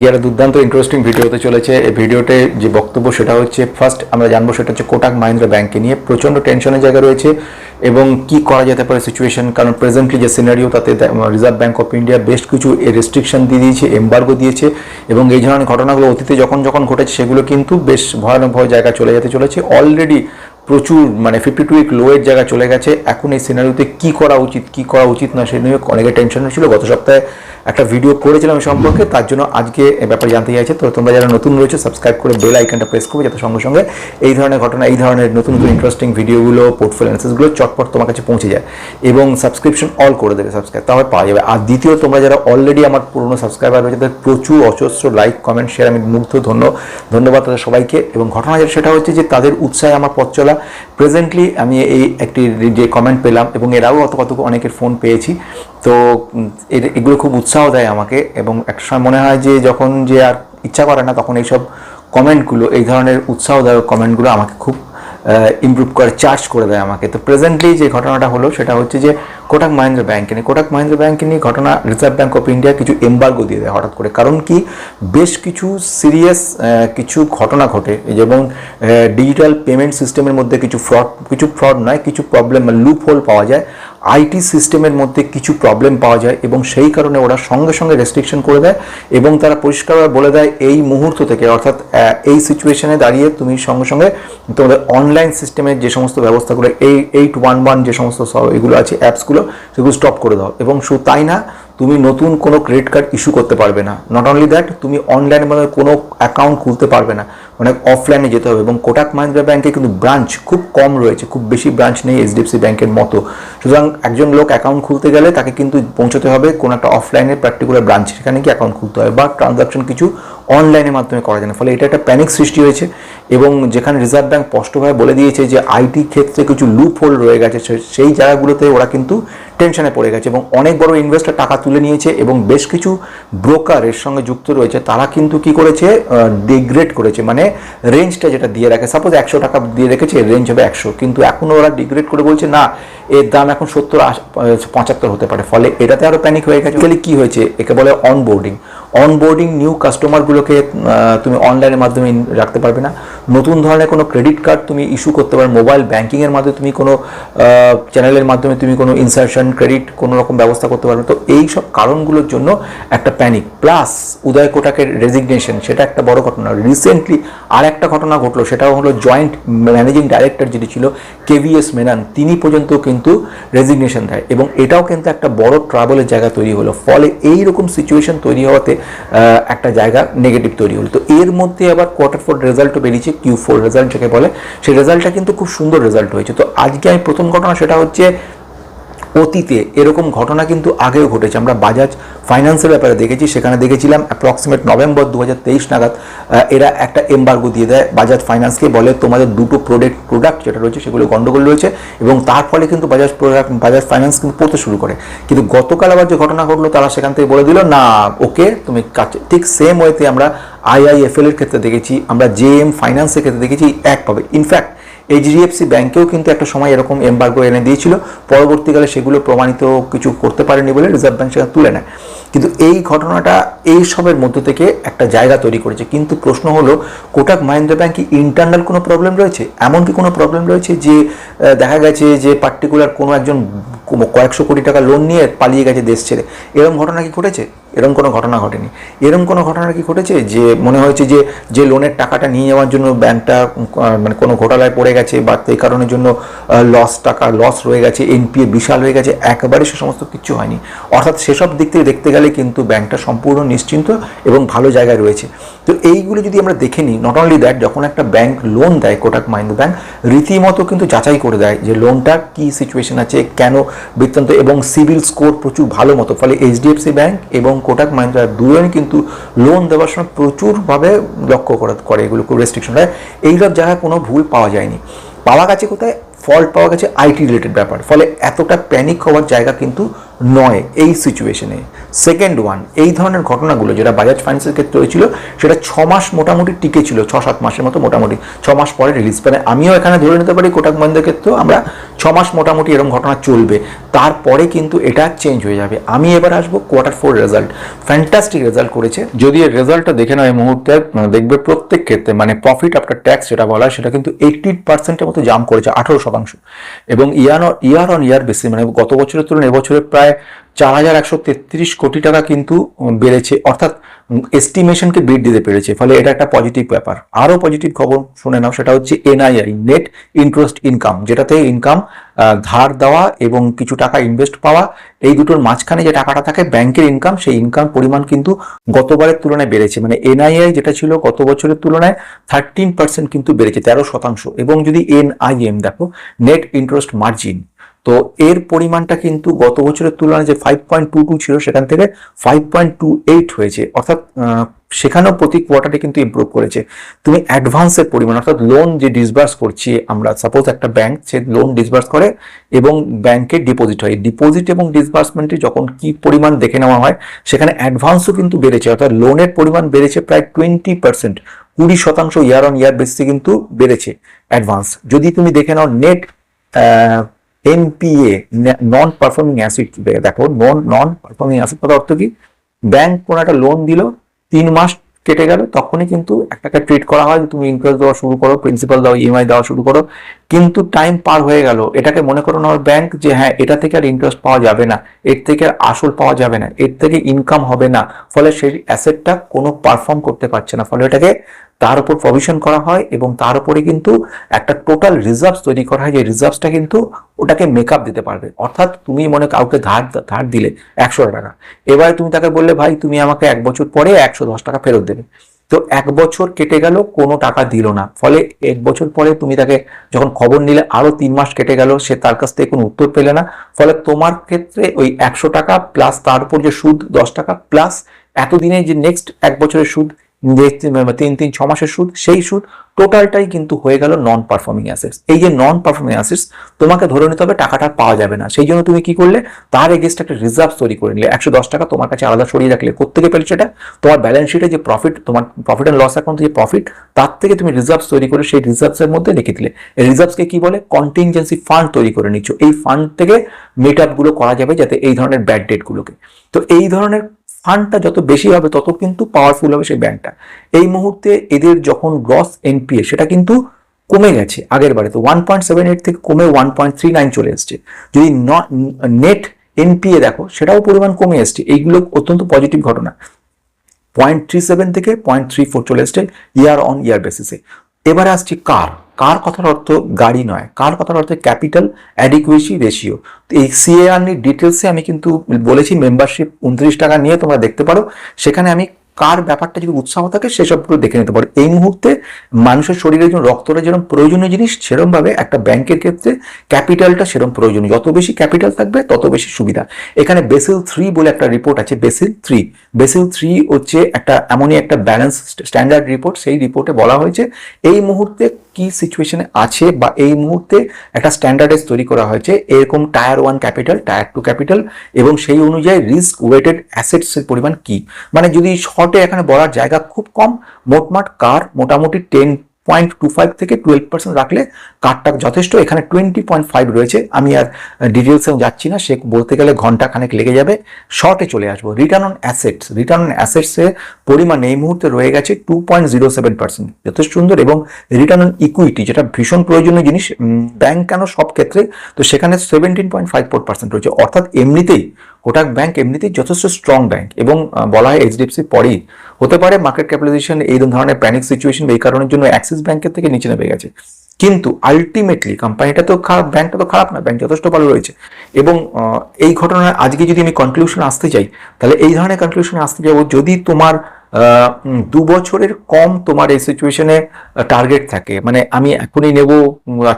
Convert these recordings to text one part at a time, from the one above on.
একটা দুর্দান্ত interesting video হতে চলেছে। এই ভিডিওতে যে বক্তব্য সেটা হচ্ছে ফার্স্ট আমরা জানব সেটা হচ্ছে কোটাক মাহিন্দ্রা ব্যাংকে নিয়ে প্রচণ্ড টেনশনের জায়গা রয়েছে এবং কি করা যেতে পারে সিচুয়েশন কারণ প্রেজেন্টলি যে সিনারিও তাতে রিজার্ভ ব্যাঙ্ক অফ ইন্ডিয়া বেশ কিছু রেস্ট্রিকশন দিয়ে দিয়েছে এম্বার্গো দিয়েছে এবং এই ধরনের ঘটনাগুলো অতীতে যখন যখন ঘটেছে সেগুলো কিন্তু বেশ ভয়ানক ভয় জায়গা চলে যেতে চলেছে। অলরেডি প্রচুর মানে ফিফটি টু উইক লোয়ের জায়গা চলে গেছে। এখন এই সিনারিওতে কি করা উচিত, কি করা উচিত না, সে নিয়ে অনেকে টেনশন ছিল। গত সপ্তাহে একটা ভিডিও করেছিলাম সম্পর্কে, তার জন্য আজকে ব্যাপারে জানতে চাইছে। তো তোমরা যারা নতুন রয়েছে সাবস্ক্রাইব করে বেল আইকনটা প্রেস করবে, যাতে সঙ্গে সঙ্গে এই ধরনের ঘটনা, এই ধরনের নতুন নতুন ইন্টারেস্টিং ভিডিওগুলো পোর্টফোলিও অ্যানালিসিসগুলো চটপট তোমার কাছে পৌঁছে যায় এবং সাবস্ক্রিপশন অল করে দেবে সাবস্ক্রাইব তাহলে পাওয়া যাবে। আর দ্বিতীয়, তোমরা যারা অলরেডি আমার পুরনো সাবস্ক্রাইবার রয়েছে, তাদের প্রচুর অজস্র লাইক কমেন্ট শেয়ার আমি মুগ্ধ, ধন্য, ধন্যবাদ তাদের সবাইকে। এবং ঘটনা যেটা, সেটা হচ্ছে যে তাদের উৎসাহে আমার পথ চলা। প্রেজেন্টলি আমি এই একটি যে কমেন্ট পেলাম এবং এরাও অত কত অনেকের ফোন পেয়েছি। তো এগুলো খুব উৎসাহ দেয় আমাকে এবং একটা সময় মনে হয় যে যখন যে আর ইচ্ছা করে না, তখন এইসব কমেন্টগুলো, এই ধরনের উৎসাহদায়ক কমেন্টগুলো আমাকে খুব ইমপ্রুভ করে চার্জ করে দেয় আমাকে। তো প্রেজেন্টলি যে ঘটনাটা হলো, সেটা হচ্ছে যে কোটাক মাহিন্দ্রা ব্যাংকে নিয়ে, কোটাক মাহিন্দ্রা ব্যাংকে নিয়ে ঘটনা রিজার্ভ ব্যাঙ্ক অফ ইন্ডিয়া কিছু এম্বার্গো দিয়ে দেয় হঠাৎ করে। কারণ কি, বেশ কিছু সিরিয়াস কিছু ঘটনা ঘটে। যেমন ডিজিটাল পেমেন্ট সিস্টেমের মধ্যে কিছু ফ্রড কিছু ফ্রড নয়, কিছু প্রবলেম লুপ হোল পাওয়া যায়। আইটি সিস্টেমের মধ্যে কিছু প্রবলেম পাওয়া যায় এবং সেই কারণে ওরা সঙ্গে সঙ্গে রেস্ট্রিকশন করে দেয় এবং তারা পরিষ্কারভাবে বলে দেয়, এই মুহূর্ত থেকে, অর্থাৎ এই সিচুয়েশনে দাঁড়িয়ে তুমি সঙ্গে সঙ্গে তোমাদের অনলাইন সিস্টেমের যে সমস্ত ব্যবস্থাগুলো, এই এইট ওয়ান ওয়ান যে সমস্ত এগুলো আছে অ্যাপসগুলো সেগুলো স্টপ করে দাও। এবং শুধু তাই না, তুমি নতুন কোনো ক্রেডিট কার্ড ইস্যু করতে পারবে না। নট অনলি দ্যাট তুমি অনলাইনের মধ্যে কোনো অ্যাকাউন্ট খুলতে পারবে না। মানে অফলাইনে যেতে হবে এবং কোটাক মাহিন্দ্রা ব্যাংকে কিন্তু ব্রাঞ্চ খুব কম রয়েছে, খুব বেশি ব্রাঞ্চ নেই এইচডিএফসি ব্যাংকের মতো। সুতরাং একজন লোক অ্যাকাউন্ট খুলতে গেলে তাকে কিন্তু পৌঁছতে হবে, কোনো একটা অফলাইনে পার্টিকুলার ব্রাঞ্চ সেখানে কি অ্যাকাউন্ট খুলতে হবে বা ট্রানজাকশন কিছু অনলাইনের মাধ্যমে করা যায় না। ফলে এটা একটা প্যানিক সৃষ্টি হয়েছে এবং যেখানে রিজার্ভ ব্যাঙ্ক স্পষ্টভাবে বলে দিয়েছে যে আইটি ক্ষেত্রে কিছু লুপ হোল রয়ে গেছে সেই জায়গাগুলোতে ওরা কিন্তু টেনশনে পড়ে গেছে এবং অনেক বড় ইনভেস্টর টাকা তুলে নিয়েছে এবং বেশ কিছু ব্রোকার এর সঙ্গে যুক্ত রয়েছে। তারা কিন্তু কি করেছে ডিগ্রেড করেছে। মানে রেঞ্জটা যেটা দিয়ে রাখে সাপোজ একশো টাকা দিয়ে রেখেছে রেঞ্জ হবে একশো। কিন্তু এখন ওরা ডিগ্রেড করে বলছে, না, এর দাম এখন সত্তর পঁচাত্তর হতে পারে। ফলে এটাতে আরও প্যানিক হয়ে গেছে। কি হয়েছে? একে বলে অনবোর্ডিং অনবোর্ডিং নিউ কাস্টমারগুলোকে তুমি অনলাইনের মাধ্যমে রাখতে পারবে না। নতুন ধরনের কোনো ক্রেডিট কার্ড তুমি ইস্যু করতে পারবে মোবাইল ব্যাংকিংয়ের মাধ্যমে তুমি কোনো চ্যানেলের মাধ্যমে তুমি কোনো ইনসার্শন ক্রেডিট কোনো রকম ব্যবস্থা করতে পারবে। তো এই সব কারণগুলোর জন্য একটা প্যানিক প্লাস উদয় কোটাকের রেজিগনেশন সেটা একটা বড় ঘটনা। রিসেন্টলি আর একটা ঘটনা ঘটলো সেটা হলো জয়েন্ট ম্যানেজিং ডাইরেক্টর যেটি ছিল কেভিএস মেনান তিনি পর্যন্ত কিন্তু রেজিগনেশন দেয়। এবং এটাও কিন্তু একটা বড় ট্রাভেলের জায়গা তৈরি হলো। ফলে এই রকম সিচুয়েশন তৈরি হওয়াতে একটা জায়গা নেগেটিভ তৈরি হলো। তো এর মধ্যে আবার কোয়ার্টার ফোর রেজাল্টও বেরিয়েছে। কিউ ফোর রেজাল্ট যাকে বলে, সেই রেজাল্টটা কিন্তু খুব সুন্দর রেজাল্ট হয়েছে। তো আজকে আমি প্রথম ঘটনা সেটা হচ্ছে অতীতে এরকম ঘটনা কিন্তু আগেও ঘটেছে। আমরা বাজাজ ফাইন্যান্সের ব্যাপারে দেখেছি, সেখানে দেখেছিলাম অ্যাপ্রক্সিমেট নভেম্বর দু নাগাদ এরা একটা এম্বার্গো দিয়ে দেয়। বাজাজ ফাইন্যান্সকে বলে, তোমাদের দুটো প্রোডাক্ট প্রোডাক্ট যেটা রয়েছে সেগুলো গন্ডগোল রয়েছে। এবং তার ফলে কিন্তু বাজাজ প্রোডাক্ট বাজাজ ফাইন্যান্স কিন্তু পড়তে শুরু করে। কিন্তু গতকাল আবার যে ঘটনা ঘটলো, তারা সেখান থেকে বলে দিল, না, ওকে, তুমি কাছে ঠিক সেম ওয়েতে আমরা আইআইএফএল এর ক্ষেত্রে দেখেছি, আমরা জে এম ফাইন্যান্সের ক্ষেত্রে দেখেছি, এক পাবে। ইনফ্যাক্ট এইচডিএফসি ব্যাংকেও কিন্তু একটা সময় এরকম এম্বার্গো এনে দিয়েছিল। পরবর্তীকালে সেগুলো প্রমাণিত কিছু করতে পারেনি বলে রিজার্ভ ব্যাংক সেটা তুলে নেয়। কিন্তু এই ঘটনাটা এই সবের মধ্য থেকে একটা জায়গা তৈরি করেছে। কিন্তু প্রশ্ন হলো, কোটাক মাহিন্দ্রা ব্যাংকে ইন্টারনাল কোনো প্রবলেম রয়েছে? এমন কি কোনো প্রবলেম রয়েছে যে দেখা গেছে যে পার্টিকুলার কোনো একজন কো- কয়েকশো কোটি টাকা লোন নিয়ে পালিয়ে গেছে দেশ ছেড়ে। এরকম ঘটনা কি ঘটেছে? এরকম কোনো ঘটনা ঘটেনি। এরকম কোনো ঘটনা কি ঘটেছে? যে মনে হয়েছে যে যে লোনের টাকাটা নিয়ে যাওয়ার জন্য ব্যাংকটা মানে কোনো ঘোটালায় পড়ে গেছে বা এই কারণের জন্য লস টাকা লস রয়ে গেছে এনপিএ বিশাল হয়ে গেছে, একবারে সে সমস্ত কিছু হয়নি। অর্থাৎ সেসব দিক থেকে দেখতে গেলে কিন্তু ব্যাংকটা সম্পূর্ণ নিশ্চিন্ত এবং ভালো জায়গায় রয়েছে। তো এইগুলো যদি আমরা দেখে নিই নট অনলি দ্যাট যখন একটা ব্যাংক লোন দেয় কোটাক মাহিন্দ্রা ব্যাংক রীতিমতো কিন্তু যাচাই করে দেয় যে লোনটা কি সিচুয়েশন আছে, কেন বৃত্তান্ত এবং সিভিল স্কোর প্রচুর ভালো মতো। ফলে এইচডিএফসি ব্যাংক এবং কোটাক মাহিন্দ্রা দুজনই কিন্তু লোন দেওয়ার সময় প্রচুরভাবে লক্ষ্য করা, করে এগুলো রেস্ট্রিকশন হয় এইসব জায়গায় কোনো ভুল পাওয়া যায়নি। পাওয়া গেছে কোথায়? ফল্ট পাওয়া গেছে আইটি রিলেটেড ব্যাপার। ফলে এতটা প্যানিক হওয়ার জায়গা কিন্তু নয়, এই সিচুয়েশনে সেকেন্ড ওয়ান এই ধরনের ঘটনাগুলো যেটা বাজাজ ফাইন্যান্সের ক্ষেত্রে হয়েছিল, সেটা ছ মাস মোটামুটি টিকে ছিল, ছ সাত মাসের মতো মোটামুটি। ছ মাস পরে রিলিজ মানে আমিও এখানে ধরে নিতে পারি কোটাক মহিন্দ্রার ক্ষেত্রেও, আমরা ছ মাস মোটামুটি এরকম ঘটনা চলবে। তারপরে কিন্তু এটা চেঞ্জ হয়ে যাবে। আমি এবার আসব quarter four result fantastic result করেছে। যদি এর রেজাল্টটা দেখে এই মুহূর্তে মানে দেখবে প্রত্যেক ক্ষেত্রে মানে প্রফিট আফটার ট্যাক্স যেটা বলা সেটা কিন্তু এইটি পার্সেন্টের মতো জাম করেছে, আঠারো শতাংশ। এবং ইয়ার ইয়ার অন ইয়ার বেশি মানে গত বছরের তুলনায় এবছরে প্রায় চার হাজার একশো তেত্রিশ কোটি টাকা কিন্তু বেড়েছে। অর্থাৎ এস্টিমেশনকে বিট দিতে পেরেছে। ফলে এটা একটা পজিটিভ ব্যাপার। আরও পজিটিভ খবর শুনে নাও, সেটা হচ্ছে এনআইআই নেট ইন্টারেস্ট ইনকাম যেটাতে ইনকাম ধার দেওয়া এবং কিছু টাকা ইনভেস্ট পাওয়া, এই দুটোর মাঝখানে যে টাকাটা থাকে ব্যাংকের ইনকাম সেই ইনকাম পরিমাণ কিন্তু গতবারের তুলনায় বেড়েছে। মানে এনআইআই যেটা ছিল গত বছরের তুলনায় থার্টিন পার্সেন্ট কিন্তু বেড়েছে, তেরো শতাংশ। এবং যদি এনআইএম দেখো নেট ইন্টারেস্ট মার্জিন তো এর পরিমাণটা কিন্তু গত বছরের তুলনায় যে ফাইভ পয়েন্ট টু টু ছিল, সেখান থেকে ফাইভ পয়েন্ট টু এইট হয়েছে। অর্থাৎ সেখানেও প্রতি কোয়ার্টারে কিন্তু ইমপ্রুভ করেছে। তুমি অ্যাডভান্সের পরিমাণ, অর্থাৎ লোন যে ডিসবার্স করছি আমরা সাপোজ একটা ব্যাংক সে লোন ডিসবার্স করে এবং ব্যাংকে ডিপোজিট হয়। ডিপোজিট এবং ডিসবার্সমেন্টে যখন কি পরিমাণ দেখে নেওয়া হয়, সেখানে অ্যাডভান্সও কিন্তু বেড়েছে। অর্থাৎ লোনের পরিমাণ বেড়েছে প্রায় টোয়েন্টি পার্সেন্ট কুড়ি শতাংশ ইয়ার অন ইয়ার বেসিসে কিন্তু বেড়েছে অ্যাডভান্স যদি তুমি দেখে নাও net NPA non performing assets দেখো নন নন পারফর্মিং অ্যাসিড কথা অর্থ কি? ব্যাংক কোনো একটা লোন দিল, তিন মাস কেটে গেল, তখনই কিন্তু একটা ট্রিট করা হয় তুমি ইন্টারেস্ট দেওয়া শুরু করো প্রিন্সিপাল দাও ইএমআই দেওয়া শুরু করো। কিন্তু টাইম পার হয়ে গেল। এটাকে মনে করো না ব্যাংক যে হ্যাঁ এটা থেকে আর ইন্টারেস্ট পাওয়া যাবে না। এর থেকে আর আসল পাওয়া যাবে না। এর থেকে ইনকাম হবে না। ফলে সেই অ্যাসেটটা কোনো পারফর্ম করতে পারছে না। ফলে এটাকে তার উপর প্রভিশন করা হয় এবং তার উপরে কিন্তু একটা টোটাল রিজার্ভস তৈরি করা হয়। যে রিজার্ভসটা কিন্তু ওটাকে মেকআপ দিতে পারবে। অর্থাৎ তুমি মনে কাউকে ধার ধার দিলে একশো টাকা। এবারে তুমি তাকে বললে, ভাই, তুমি আমাকে এক বছর পরে একশো দশ টাকা ফেরত দেবে। তো এক বছর কেটে গেল, কোনো টাকা দিল না। ফলে এক বছর পরে তুমি তাকে যখন খবর নিলে, আরও তিন মাস কেটে গেল, সে তার কাছ থেকে কোনো উত্তর পেলে না। ফলে তোমার ক্ষেত্রে ওই একশো টাকা প্লাস তার উপর যে সুদ, দশ টাকা প্লাস এতদিনে যে নেক্সট এক বছরের সুদ তিন তিন, ছ মাসের সুদ, সেই সুদ টোটালটাই কিন্তু হয়ে গেল নন পারফর্মিং অ্যাসেটস এই যে নন পারফর্মিং অ্যাসেটস তোমাকে ধরে নিতে হবে টাকাটা পাওয়া যাবে না। সেই জন্য তুমি কি করলে? তার এগেস্ট একটা রিজার্ভ তৈরি করে নিলে। একশো দশ টাকা তোমার কাছে আলাদা সরিয়ে রাখলে। কোথেকে পেলে সেটা? তোমার ব্যালেন্স শিটে যে প্রফিট তোমার প্রফিট অ্যান্ড লস অ্যাকাউন্টে যে প্রফিট তার থেকে তুমি রিজার্ভ তৈরি করে সেই রিজার্ভসের মধ্যে রেখে দিলে। এই রিজার্ভসকে কি বলে? কন্টিনজেন্সি ফান্ড তৈরি করে নিচ্ছ। এই ফান্ড থেকে মিট আপগুলো করা যাবে যাতে এই ধরনের ব্যাড ডেটগুলোকে তো এই ধরনের ফান্ডটা যত বেশি হবে, তত কিন্তু পাওয়ারফুল হবে সেই ব্যাংকটা এই মুহূর্তে এদের যখন গ্রস এনপিএ সেটা কিন্তু কমে গেছে আগের বারে। তো ওয়ান পয়েন্ট সেভেন এইট থেকে কমে ওয়ান পয়েন্ট থ্রি নাইন চলে এসছে। যদি নেট এনপিএ দেখো, সেটাও পরিমাণ কমে এসছে। এইগুলো অত্যন্ত পজিটিভ ঘটনা। পয়েন্ট থ্রি সেভেন থেকে পয়েন্ট থ্রি ফোর চলে এসছে ইয়ার অন ইয়ার বেসিসে এবারে আসছে কার? কার কথার অর্থ গাড়ি নয়? কার কথার অর্থ ক্যাপিটাল অ্যাডিকুয়েসি রেশিও তো এই সিএআর নিয়ে ডিটেলসে আমি কিন্তু বলেছি মেম্বারশিপ উনত্রিশ টাকা নিয়ে তোমরা দেখতে পারো। সেখানে আমি কার ব্যাপারটা যদি উৎসাহ থাকে সেসবগুলো দেখে নিতে পারো। এই মুহূর্তে মানুষের শরীরের জন্য রক্তটা যেরকম প্রয়োজনীয় জিনিস সেরকম ভাবে একটা ব্যাংকের ক্ষেত্রে ক্যাপিটালটা সেরকম প্রয়োজনীয়। যত বেশি ক্যাপিটাল থাকবে, তত বেশি সুবিধা। এখানে বেসিল থ্রি বলে একটা রিপোর্ট আছে বেসিল থ্রি বেসিল থ্রি হচ্ছে একটা, এমনই একটা ব্যালেন্স স্ট্যান্ডার্ড রিপোর্ট সেই রিপোর্টে বলা হয়েছে। এই মুহূর্তে কি সিচুয়েশনে আছে বা এই মুহূর্তে একটা স্ট্যান্ডার্ডাইজ তৈরি করা হয়েছে, এরকম tier one capital tier two capital এবং সেই অনুযায়ী রিস্ক ওয়েটেড অ্যাসেটসের পরিমাণ কি? মানে যদি শর্টে এখানে বলার জায়গা খুব কম, মোটমাট কার মোটামুটি টেন পয়েন্ট টু ফাইভ থেকে টুয়েলভ পার্সেন্ট রাখলে কারটা যথেষ্ট। এখানে টোয়েন্টি পয়েন্ট ফাইভ রয়েছে। আমি আর ডিটেলসেও যাচ্ছি না। সে বলতে গেলে ঘণ্টা খানেক লেগে যাবে। শর্টে চলে আসব। Return on assets return on অ্যাসেটসের পরিমাণ এই মুহূর্তে রয়ে গেছে two point zero seven percent যথেষ্ট সুন্দর এবং রিটার্ন অন ইকুইটি যেটা ভীষণ প্রয়োজনীয় জিনিস ব্যাংক কেন সব ক্ষেত্রে? তো সেখানে seventeen point five four percent রয়েছে। অর্থাৎ এমনিতেই কোটাক ব্যাংক এমনিতেই যথেষ্ট স্ট্রং ব্যাংক এবং বলা হয় এইচডিএফসি পরেই। হতে পারে মার্কেট ক্যাপিটালাইজেশন এই ধরনের প্যানিক সিচুয়েশন এই কারণের জন্য অ্যাক্সিস ব্যাংকের থেকে নিচে নেমে গেছে। কিন্তু আলটিমেটলি কোম্পানিটা তো খারাপ ব্যাংকটা তো খারাপ না ব্যাংক যথেষ্ট ভালো রয়েছে। এবং এই ঘটনায় আজকে যদি আমি কনক্লুশন আসতে চাই, তাহলে এই ধরনের কনক্লুশনে আসতে যাব যদি তোমার দু বছরের কম তোমার এই সিচুয়েশনে টার্গেট থাকে। মানে আমি এখনই নেব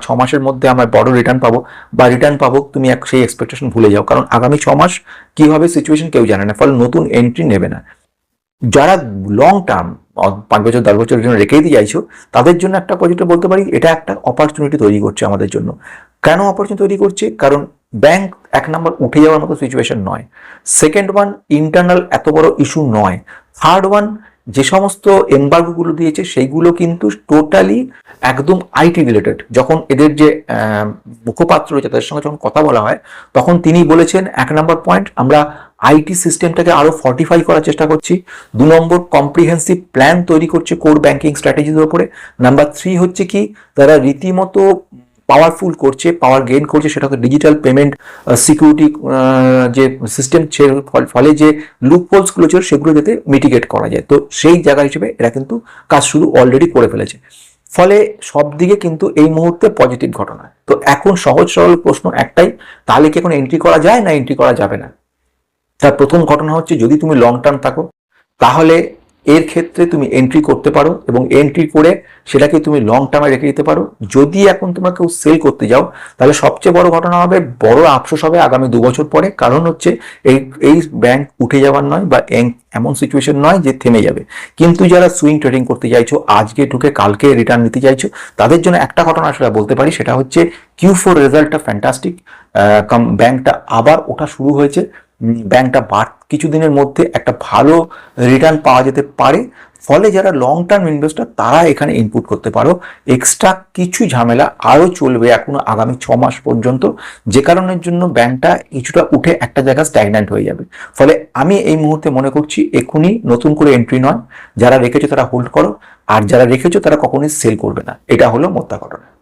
ছ মাসের মধ্যে আমার বড় রিটার্ন পাবো, বা রিটার্ন পাবো, তুমি সেই এক্সপেকটেশন ভুলে যাও। কারণ আগামী ছ মাস কি হবে সিচুয়েশন কেউ জানে না, ফলে নতুন এন্ট্রি নেবে না। যারা লং টার্ম পাঁচ বছর, দশ বছরের জন্য রেখেই দিয়ে চাইছো, তাদের জন্য একটা পজিটিভ বলতে পারি, এটা একটা অপরচুনিটি তৈরি করছে আমাদের জন্য। কেন অপরচুনিটি তৈরি করছে? কারণ ব্যাংক এক নম্বর উঠে যাওয়ার মতো সিচুয়েশন নয়। সেকেন্ড ওয়ান ইন্টারনাল এত বড় ইস্যু নয়। থার্ড ওয়ান যে সমস্ত এম্বার্গোগুলো দিয়েছে, সেইগুলো কিন্তু টোটালি একদম আইটি রিলেটেড যখন এদের যে মুখপাত্র রয়েছে, তাদের সঙ্গে যখন কথা বলা হয়, তখন তিনি বলেছেন, এক নম্বর পয়েন্ট আমরা আইটি সিস্টেমটাকে আরও ফর্টিফাই করার চেষ্টা করছি। দু নম্বর কম্প্রিহেন্সিভ প্ল্যান তৈরি করছে কোর ব্যাংকিং স্ট্র্যাটেজির উপরে। নাম্বার থ্রি হচ্ছে কি, তারা রীতিমতো পাওয়ারফুল করছে পাওয়ার গেইন করছে, সেটা হচ্ছে ডিজিটাল পেমেন্ট সিকিউরিটি যে সিস্টেম ফলে যে লুপগুলো ছিল, সেগুলো যাতে মিটিগেট করা যায়। তো সেই জায়গা হিসেবে এরা কিন্তু কাজ শুরু অলরেডি করে ফেলেছে। ফলে সব দিকে কিন্তু এই মুহূর্তে পজিটিভ ঘটনা। তো এখন সহজ সরল প্রশ্ন একটাই, তাহলে কি এখন এন্ট্রি করা যায় না এন্ট্রি করা যাবে না? তার প্রথম ঘটনা হচ্ছে যদি তুমি লং টার্ম থাকো, তাহলে এর ক্ষেত্রে তুমি এন্ট্রি করতে পারো এবং এন্ট্রি করে সেটাকে তুমি লং টার্মে রেখে দিতে পারো। যদি এখন তোমরা কেউ সেল করতে যাও, তাহলে সবচেয়ে বড় ঘটনা হবে, বড় আফসোস হবে আগামী দু বছর পরে। কারণ হচ্ছে এই এই ব্যাংক উঠে যাওয়ার নয় বা এমন সিচুয়েশন নয় যে থেমে যাবে। কিন্তু যারা সুইং ট্রেডিং করতে চাইছো, আজকে ঢুকে কালকে রিটার্ন নিতে চাইছো, তাদের জন্য একটা ঘটনা আসলে বলতে পারি, সেটা হচ্ছে কিউ ফোর রেজাল্টটা ফ্যান্টাস্টিক ব্যাংকটা আবার ওঠা শুরু হয়েছে। ব্যাংকটা বার কিছুদিনের মধ্যে একটা ভালো রিটার্ন পাওয়া যেতে পারে। ফলে যারা লং টার্ম ইনভেস্টর তারা এখানে ইনপুট করতে পারো। এক্সট্রা কিছু ঝামেলা আরও চলবে এখনও আগামী ছ মাস পর্যন্ত। যে কারণের জন্য ব্যাংকটা কিছুটা উঠে একটা জায়গা স্ট্যাগন্যান্ট হয়ে যাবে। ফলে আমি এই মুহূর্তে মনে করছি এখনই নতুন করে এন্ট্রি নয়। যারা রেখেছো তারা হোল্ড করো। আর যারা রেখেছো তারা কখনোই সেল করবে না। এটা হলো মোদ্দা ঘটনা।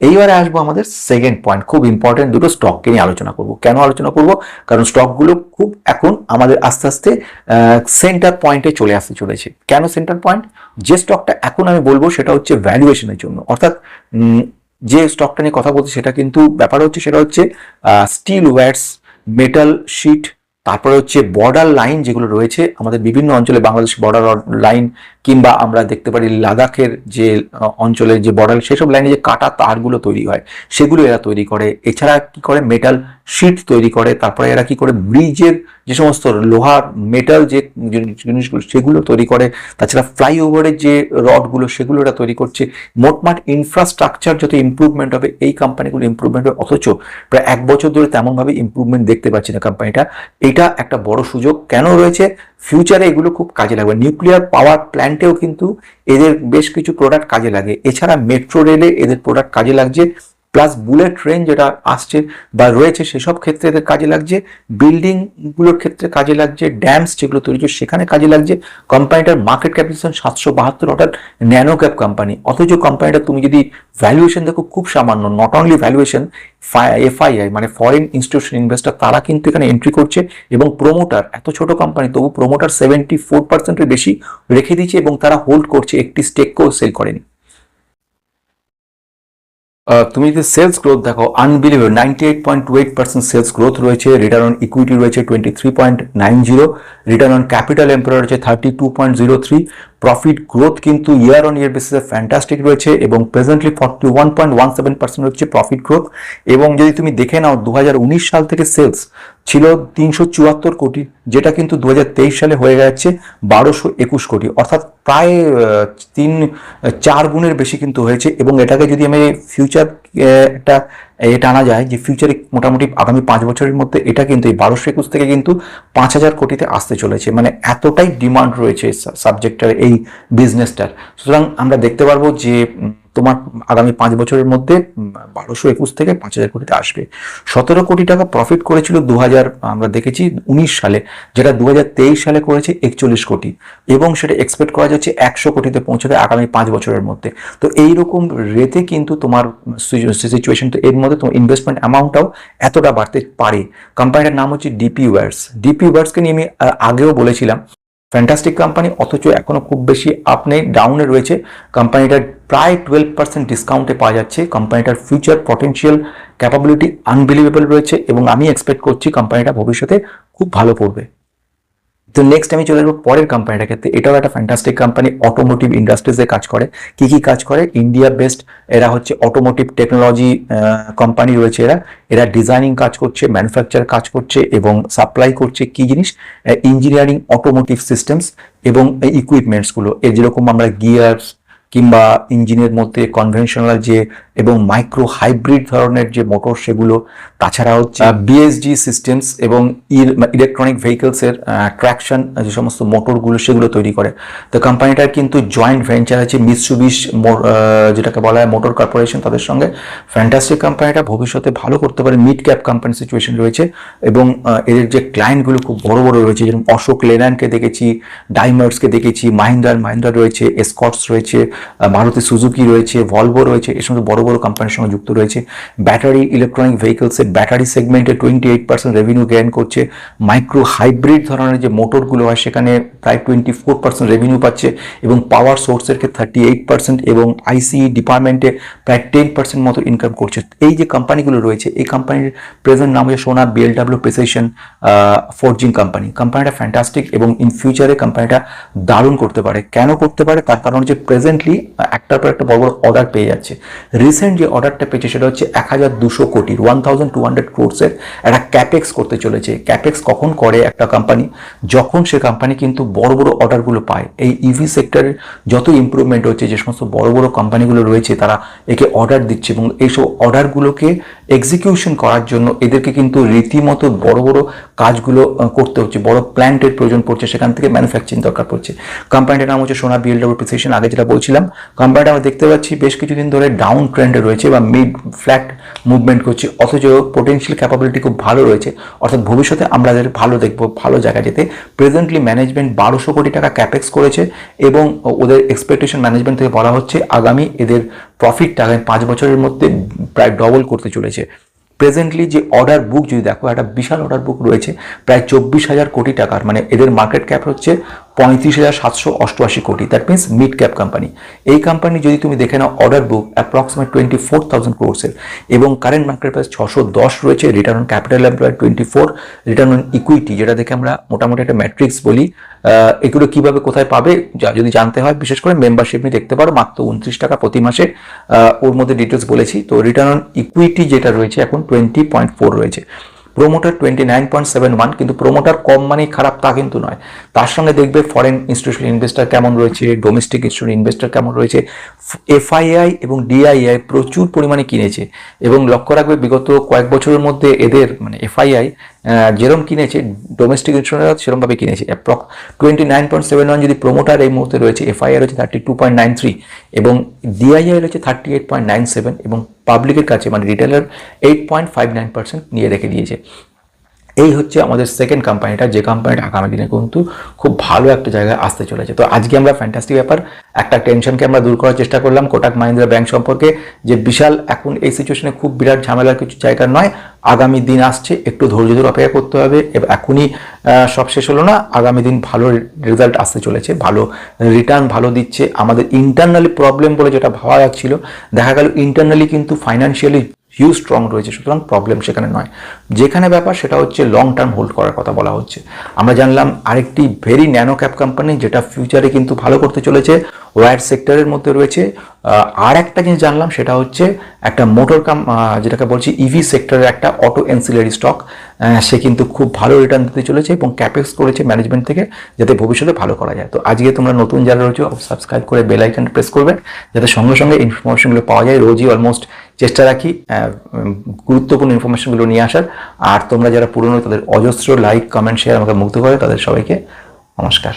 এইবারে আসব আমাদের সেকেন্ড পয়েন্ট খুব ইম্পর্টেন্ট দুটো স্টককে নিয়ে আলোচনা করব। কেন আলোচনা করব? কারণ স্টকগুলো খুব এখন আমাদের আস্তে আস্তে সেন্টার পয়েন্টে চলে আসতে চলেছে। কেন সেন্টার পয়েন্ট যে স্টকটা এখন আমি বলব সেটা হচ্ছে ভ্যালুয়েশনের জন্য। অর্থাৎ যে স্টকটা নিয়ে কথা বলছি সেটা কিন্তু ব্যাপার হচ্ছে, সেটা হচ্ছে স্টিল ওয়্যার্স মেটাল শিট তারপরে হচ্ছে বর্ডার লাইন যেগুলো রয়েছে, আমাদের বিভিন্ন অঞ্চলে বাংলাদেশ বর্ডার লাইন কিংবা আমরা দেখতে পারি লাদাখের যে অঞ্চলের যে বর্ডার সেসব লাইনে যে কাটা তারগুলো তৈরি হয়, সেগুলো এরা তৈরি করে। এছাড়া কি করে? মেটাল শিট তৈরি করে। তারপরে এরা কি করে? ব্রিজের যে সমস্ত লোহার মেটাল যে জিনিসগুলো, সেগুলো তৈরি করে। তাছাড়া ফ্লাইওভারের যে রডগুলো, সেগুলো এরা তৈরি করছে। মোটমাট ইনফ্রাস্ট্রাকচার যত ইমপ্রুভমেন্ট হবে, এই কোম্পানিগুলো ইমপ্রুভমেন্ট হবে। অথচ প্রায় এক বছর ধরে তেমনভাবে ইমপ্রুভমেন্ট দেখতে পাচ্ছি না কোম্পানিটা এটা একটা বড় সুযোগ। কেন রয়েছে? ফিউচারে এগুলো খুব কাজে লাগবে। নিউক্লিয়ার পাওয়ার প্ল্যান্টেও কিন্তু এদের বেশ কিছু প্রোডাক্ট কাজে লাগে। এছাড়া মেট্রো রেলে এদের প্রোডাক্ট কাজে লাগছে। প্লাস বুলেট ট্রেন যেটা আসছে বা রয়েছে সেসব ক্ষেত্রে এদের কাজে লাগছে বিল্ডিংগুলোর ক্ষেত্রে কাজে লাগছে ড্যামস যেগুলো তৈরি হচ্ছে সেখানে কাজে লাগছে কোম্পানিটার মার্কেট ক্যাপিটেশন সাতশো বাহাত্তর, অর্থাৎ ন্যানো ক্যাপ কোম্পানি অথচ কোম্পানিটা তুমি যদি ভ্যালুয়েশন দেখো খুব সামান্য নট অনলি ভ্যালুয়েশন এফআইআই মানে ফরেন ইনস্টিটিউশন ইনভেস্টর তারা কিন্তু এখানে এন্ট্রি করছে এবং প্রোমোটার এত ছোট কোম্পানি তবু প্রোমোটার সেভেন্টি ফোর পার্সেন্টের বেশি রেখে দিয়েছে এবং তারা হোল্ড করছে, একটি স্টেককেও সেল করেনি। তুমি যদি সেলস গ্রোথ দেখো unbelievable ninety eight point two eight percent sales growth রয়েছে রিটার্ন অন ইকুইটি রয়েছে twenty three point nine zero return on capital employ রয়েছে thirty two point zero three profit growth কিন্তু year on year বেসিসে fantastic রয়েছে এবং presently forty one point one seven percent হচ্ছে profit growth এবং যদি তুমি দেখে নাও দু হাজার উনিশ সাল থেকে সেলস ছিল তিনশো চুয়াত্তর কোটি, যেটা কিন্তু দু হাজার তেইশ সালে হয়ে গেছে বারোশো একুশ কোটি। অর্থাৎ প্রায় তিন, চার গুণের বেশি কিন্তু হয়েছে এবং এটাকে যদি আমি ফিউচার একটা এটা আনা যায় যে ফিউচারে মোটামুটি আগামী পাঁচ বছরের মধ্যে এটা কিন্তু এই বারোশো একুশ থেকে কিন্তু পাঁচ হাজার কোটিতে আসতে চলেছে। মানে এতটাই ডিমান্ড রয়েছে সাবজেক্টটার এই বিজনেসটার সুতরাং আমরা দেখতে পারব যে তোমার আগামী পাঁচ বছরের মধ্যে বারোশো একুশ থেকে পাঁচ হাজার কোটিতে আসবে। সতেরো কোটি টাকা প্রফিট করেছিল দু হাজার আমরা দেখেছি উনিশ সালে, যেটা দু হাজার তেইশ সালে করেছে একচল্লিশ কোটি। এবং সেটা এক্সপেক্ট করা যাচ্ছে একশো কোটিতে পৌঁছবে আগামী পাঁচ বছরের মধ্যে। তো এইরকম রেতে কিন্তু তোমার সিচুয়েশন তো এর মধ্যে তোমার ইনভেস্টমেন্ট অ্যামাউন্টটাও এতটা বাড়তে পারে। কোম্পানিটার নাম হচ্ছে ডিপি ওয়ার্স ডিপি ওয়ার্সকে নিয়ে আমি আগেও বলেছিলাম ফ্যান্টাস্টিক কোম্পানি অথচ এখনও খুব বেশি আপ নেই ডাউনে রয়েছে। কোম্পানিটার প্রায় টুয়েলভ পার্সেন্ট ডিসকাউন্টে পাওয়া যাচ্ছে। কোম্পানিটার ফিউচার পটেন্সিয়াল ক্যাপাবিলিটি আনবিলিভেবল রয়েছে এবং আমি এক্সপেক্ট করছি কোম্পানিটা ভবিষ্যতে খুব ভালো করবে তো নেক্সট আমি চলে যাব পরের কোম্পানিটার ক্ষেত্রে। এটাও একটা ফ্যান্টাস্টিক কোম্পানি অটোমোটিভ ইন্ডাস্ট্রিজে কাজ করে। কি কি কাজ করে? ইন্ডিয়া বেস্ট এরা হচ্ছে অটোমোটিভ টেকনোলজি কোম্পানি রয়েছে এরা। এরা ডিজাইনিং কাজ করছে ম্যানুফ্যাকচার কাজ করছে এবং সাপ্লাই করছে কি জিনিস? ইঞ্জিনিয়ারিং অটোমোটিভ সিস্টেমস এবং ইকুইপমেন্টসগুলো এর যেরকম আমরা গিয়ার্স কিংবা ইঞ্জিনের মধ্যে কনভেনশনাল যে এবং মাইক্রো হাইব্রিড ধরনের যে মোটর সেগুলো তাছাড়া হচ্ছে বিএসজি সিস্টেমস এবং ইলেকট্রনিক ভেহিকলসের ট্র্যাকশন যে সমস্ত মোটরগুলো সেগুলো তৈরি করে। তো কোম্পানিটার কিন্তু জয়েন্ট ভেঞ্চার আছে মিৎসুবিশ যেটাকে বলা হয় মোটর কর্পোরেশন তাদের সঙ্গে। ফ্যান্টাস্টিক কোম্পানিটা ভবিষ্যতে ভালো করতে পারে মিড ক্যাপ কোম্পানি সিচুয়েশন রয়েছে এবং এদের যে ক্লায়েন্টগুলো খুব বড় বড় রয়েছে যেরকম অশোক লেল্যান্ডকে দেখেছি ডাইমার্সকে দেখেছি মাহিন্দ্রা মাহিন্দ্রা রয়েছে এসকটস রয়েছে মারুতি সুজুকি রয়েছে ভলভো রয়েছে এই সমস্ত বড় বড় কোম্পানির সঙ্গে যুক্ত রয়েছে। ব্যাটারি ইলেকট্রনিক ভেহিকলসের ব্যাটারি সেগমেন্টে twenty eight percent revenue gain করছে। মাইক্রো হাইব্রিড ধরনের যে মোটরগুলো হয়, সেখানে প্রায় টোয়েন্টি ফোর পার্সেন্ট রেভিনিউ পাচ্ছে এবং পাওয়ার সোর্সের ক্ষেত্রে থার্টি এইট পার্সেন্ট এবং আইসি ডিপার্টমেন্টে প্রায় টেন পার্সেন্ট মতো ইনকাম করছে। এই যে কোম্পানিগুলো রয়েছে, এই কোম্পানির প্রেজেন্ট নাম হচ্ছে Sona BLW precision forging company কোম্পানিটা ফ্যান্টাস্টিক এবং ইন ফিউচারে কোম্পানিটা দারুণ করতে পারে। কেন করতে পারে? তার কারণ হচ্ছে প্রেজেন্টলি একটার পর একটা বড় বড় অর্ডার পেয়ে যাচ্ছে। রিসেন্ট যে অর্ডারটা পেয়েছে সেটা হচ্ছে এক হাজার দুশো কোটির ওয়ান থাউজেন্ড টু হান্ড্রেড ক্রোর্সের একটা ক্যাপেক্স করতে চলেছে। ক্যাপেক্স কখন করে একটা কোম্পানি যখন সে কোম্পানি কিন্তু বড় বড় অর্ডারগুলো পায়। এই ইভি সেক্টরের যত ইমপ্রুভমেন্ট হচ্ছে, যে সমস্ত বড় বড় কোম্পানিগুলো রয়েছে, তারা একে অর্ডার দিচ্ছে এবং এইসব অর্ডারগুলোকে এক্সিকিউশন করার জন্য এদেরকে কিন্তু রীতিমতো বড় বড় কাজগুলো করতে হচ্ছে। বড় প্ল্যান্টের প্রয়োজন পড়ছে, সেখান থেকে ম্যানুফ্যাকচারিং দরকার পড়ছে। কোম্পানিটার নাম হচ্ছে সোনা বিএলডব্লিউ প্রিসিশন আগে যেটা বলছিলাম কোম্পানিটা আমরা দেখতে পাচ্ছি বেশ কিছুদিন ধরে ডাউন ট্রেন্ডে রয়েছে বা মিড ফ্ল্যাট মুভমেন্ট করছে। অথচ পোটেনশিয়াল ক্যাপাবিলিটি খুব ভালো রয়েছে। অর্থাৎ ভবিষ্যতে আমরা ভালো দেখব, ভালো জায়গা যেতে। প্রেজেন্টলি ম্যানেজমেন্ট বারোশো কোটি টাকা ক্যাপেক্স করেছে এবং ওদের এক্সপেকটেশন ম্যানেজমেন্ট থেকে বলা হচ্ছে আগামী এদের প্রফিট আগামী পাঁচ বছরের মধ্যে প্রায় ডবল করতে চলেছে। প্রেজেন্টলি যে অর্ডার বুক যদি দেখো, একটা বিশাল অর্ডার বুক রয়েছে, প্রায় চব্বিশ হাজার কোটি টাকার। মানে এদের মার্কেট ক্যাপ হচ্ছে পঁয়ত্রিশ হাজার সাতশো অষ্টআশি কোটি। That means mid cap company এই কোম্পানি যদি তুমি দেখে নাও order book approximate twenty four thousand ক্রোর্সের এবং কারেন্ট মার্কেট প্রাইস ছশো দশ রয়েছে return on capital employed twenty four return on equity যেটা দেখে আমরা মোটামুটি একটা ম্যাট্রিক্স বলি। এগুলো কীভাবে কোথায় পাবে, যা- যদি জানতে হয়, বিশেষ করে মেম্বারশিপ নিয়ে দেখতে পারো, মাত্র উনত্রিশ টাকা প্রতি মাসে। ওর মধ্যে ডিটেলস বলেছি। তো রিটার্ন অন ইকুইটি যেটা রয়েছে, এখন টোয়েন্টি পয়েন্ট ফোর রয়েছে। Promoter twenty nine point seven one কিন্তু প্রোমোটার কম মানেই খারাপ তা কিন্তু নয়। তার সঙ্গে দেখবে ফরেন ইনস্টিটিউশন ইনভেস্টার কেমন রয়েছে ডোমেস্টিক ইনস্টিটিউশন ইনভেস্টার কেমন রয়েছে এফআইআই এবং ডিআইআই প্রচুর পরিমাণে কিনেছে এবং লক্ষ্য রাখবে বিগত কয়েক বছরের মধ্যে এদের মানে এফআইআই যেরকম কিনেছে ডোমেস্টিক ইন্স্যুরেন্স সেরকমভাবে কিনেছে। Approx twenty nine point seven one যদি প্রোমোটার এই মুহূর্তে রয়েছে এফআইআর রয়েছে thirty two point nine three এবং ডিআইআই রয়েছে thirty eight point nine seven এবং পাবলিকের কাছে মানে retailer eight point five nine percent নিয়ে রেখে দিয়েছে। এই হচ্ছে আমাদের সেকেন্ড কোম্পানিটা যে কোম্পানিটা আগামী দিনে কিন্তু খুব ভালো একটা জায়গায় আসতে চলেছে। তো আজকে আমরা ফ্যান্টাস্টিক ব্যাপার। একটা টেনশনকে আমরা দূর করার চেষ্টা করলাম কোটাক মাহিন্দ্রা ব্যাংক সম্পর্কে, যে বিশাল এখন এই সিচুয়েশনে খুব বিরাট ঝামেলার কিছু জায়গা নয়। আগামী দিন আসছে, একটু ধৈর্য ধরে অপেক্ষা করতে হবে। এখনই সব শেষ হলো না। আগামী দিন ভালো রেজাল্ট আসতে চলেছে, ভালো রিটার্ন ভালো দিচ্ছে। আমাদের ইন্টারনালি প্রবলেম বলে যেটা ভাবা যাচ্ছিল, দেখা গেল ইন্টারনালি কিন্তু ফাইন্যান্সিয়ালি হিউজ স্ট্রং রয়েছে, সুতরাং প্রবলেম সেখানে নয়। যেখানে ব্যাপার সেটা হচ্ছে লং টার্ম হোল্ড করার কথা বলা হচ্ছে। আমরা জানলাম আরেকটি ভেরি ন্যানো ক্যাপ কোম্পানি যেটা ফিউচারে কিন্তু ভালো করতে চলেছে ওয়্যার সেক্টরের মধ্যে রয়েছে। আর একটা জিনিস জানলাম, সেটা হচ্ছে একটা মোটর কাম যেটাকে বলছি ইভি সেক্টরের একটা অটো এনসিলারি স্টক সে কিন্তু খুব ভালো রিটার্ন দিতে চলেছে এবং ক্যাপেক্স করেছে ম্যানেজমেন্ট থেকে, যাতে ভবিষ্যতে ভালো করা যায়। তো আজকে তোমরা নতুন যারা রয়েছে সাবস্ক্রাইব করে বেল আইকন প্রেস করবে, যাতে সঙ্গে সঙ্গে ইনফরমেশনগুলো পাওয়া যায়। রোজই অলমোস্ট চেষ্টা রাখি গুরুত্বপূর্ণ ইনফরমেশনগুলো নিয়ে আসার। আর তোমরা যারা পুরনো, তাদের অজস্র লাইক কমেন্ট শেয়ার আমাকে মুগ্ধ করে, তাদের সবাইকে নমস্কার।